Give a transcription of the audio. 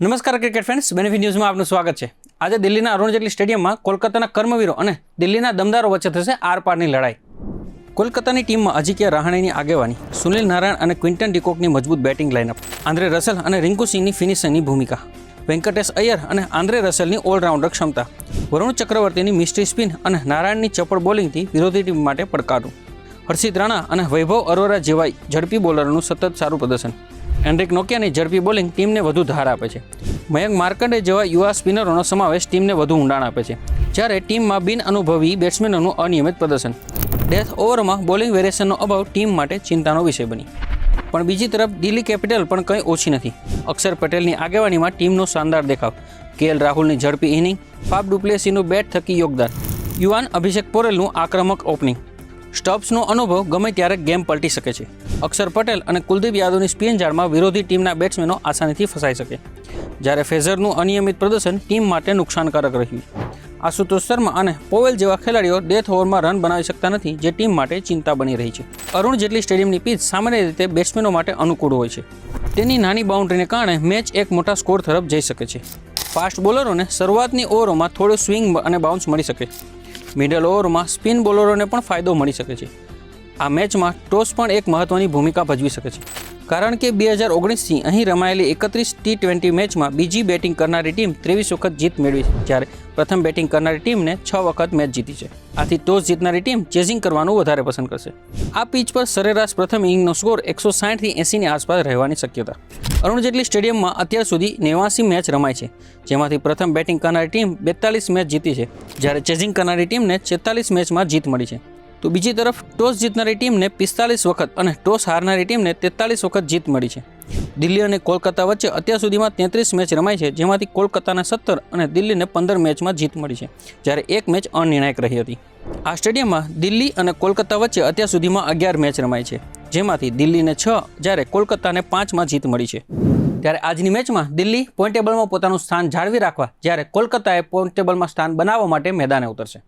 નમસ્કાર cricket fans, benefit ન્યૂઝમાં આપનું સ્વાગત છે. આજે દિલ્હીના અરુણ જેટલી સ્ટેડિયમમાં કોલકાતાના કર્મવીરો અને દિલ્હીના દમદારો વચ્ચે થશે આરપારની લડાઈ. કોલકાતાની ટીમમાં અજિંક્ય રહાણેની આગેવાની, સુનિલ નારાયણ અને ક્વિન્ટન ડિકોકની મજબૂત બેટિંગ લાઇનઅપ આંદ્રે રસેલ અને રિંકુ સિંહની ફિનિશિંગની ભૂમિકા, વેંકટેશ અય્યર અને આંદ્રે રસેલની ઓલરાઉન્ડર ક્ષમતા, વરુણ ચક્રવર્તીની મિસ્ટ્રી સ્પિન અને નારાયણની ચપળ બોલિંગથી વિરોધી ટીમ માટે પડકારું. હર્ષિત રાણા અને વૈભવ અરોરા જેવા ઝડપી બોલરોનું સતત સારું પ્રદર્શન. એન્ડ્રિક નોકિયાની ઝડપી બોલિંગ ટીમને વધુ ધાર આપે છે. મયંક માર્કંડે જેવા યુવા સ્પિનરોનો સમાવેશ ટીમને વધુ ઊંડાણ આપે છે. જ્યારે ટીમમાં બિન અનુભવી બેટ્સમેનોનું અનિયમિત પ્રદર્શન. ડેથ ઓવરમાં બોલિંગ વેરિએશનનો અભાવ ટીમ માટે ચિંતાનો વિષય બની. પણ બીજી તરફ દિલ્હી કેપિટલ પણ કંઈ ઓછી નથી. અક્ષર પટેલની આગેવાનીમાં ટીમનો શાનદાર દેખાવ. કેએલ રાહુલની ઝડપી ઇનિંગ, ફાફ ડુપ્લેસીનું બેટ થકી યોગદાન. યુવાન અભિષેક પોરેલનું આક્રમક ઓપનિંગ. સ્ટબ્સનો અનુભવ ગમે ત્યારે ગેમ પલટી શકે છે. અક્ષર પટેલ અને કુલદીપ યાદવની સ્પિન જાળમાં વિરોધી ટીમના બેટ્સમેનો આસાનીથી ફસાઈ શકે. જ્યારે ફેઝરનું અનિયમિત પ્રદર્શન ટીમ માટે નુકસાનકારક રહ્યું. આશુતોષ શર્મા અને પોવેલ જેવા ખેલાડીઓ ડેથ ઓવરમાં રન બનાવી શકતા નથી, જે ટીમ માટે ચિંતા બની રહી છે. અરુણ જેટલી સ્ટેડિયમની પીચ સામાન્ય રીતે બેટ્સમેનો માટે અનુકૂળ હોય છે. તેની નાની બાઉન્ડ્રીને કારણે મેચ એક મોટા સ્કોર તરફ જઈ શકે છે. ફાસ્ટ બોલરોને શરૂઆતની ઓવરોમાં થોડું સ્વિંગ અને બાઉન્સ મળી શકે. મિડલ ઓવરમાં સ્પિન બોલરોને પણ ફાયદો મળી શકે છે. આ મેચમાં ટોસ પણ એક મહત્વની ભૂમિકા ભજવી શકે છે. કારણ કે બે હજાર ઓગણીસથી અહીં રમાયેલી એકત્રીસ ટી ટ્વેન્ટી મેચમાં બીજી બેટિંગ કરનારી ટીમ ત્રેવીસ વખત જીત મેળવી છે, જ્યારે પ્રથમ બેટિંગ કરનારી ટીમને છ વખત મેચ જીતી છે. આથી ટોસ જીતનારી ટીમ ચેઝિંગ કરવાનું વધારે પસંદ કરશે. આ પિચ પર સરેરાશ પ્રથમ ઇનિંગનો સ્કોર એકસો સાઠથી એંસીની આસપાસ રહેવાની શક્યતા. અરુણ જેટલી સ્ટેડિયમમાં અત્યાર સુધી નેવાસી મેચ રમાય છે, જેમાંથી પ્રથમ બેટિંગ કરનારી ટીમ બેતાલીસ મેચ જીતી છે, જ્યારે ચેઝિંગ કરનારી ટીમને છેતાલીસ મેચમાં જીત મળી છે. તો બીજી તરફ ટોસ જીતનારી ટીમને પિસ્તાલીસ વખત અને ટોસ હારનારી ટીમને તેતાલીસ વખત જીત મળી છે. દિલ્હી અને કોલકાતા વચ્ચે અત્યાર સુધીમાં તેત્રીસ મેચ રમાઈ છે, જેમાંથી કોલકાતાને સત્તર અને દિલ્હીને પંદર મેચમાં જીત મળી છે, જ્યારે એક મેચ અનિર્ણાયક રહી હતી. આ સ્ટેડિયમમાં દિલ્હી અને કોલકાતા વચ્ચે અત્યાર સુધીમાં અગિયાર મેચ રમાઈ છે. જેમાંથી દિલ્હીને છ, જ્યારે કોલકાતાને પાંચમાં જીત મળી છે. ત્યારે આજની મેચમાં દિલ્હી પોઈન્ટ ટેબલમાં પોતાનું સ્થાન જાળવી રાખવા, જ્યારે કોલકાતાએ પોઈન્ટ ટેબલમાં સ્થાન બનાવવા માટે મેદાને ઉતરશે.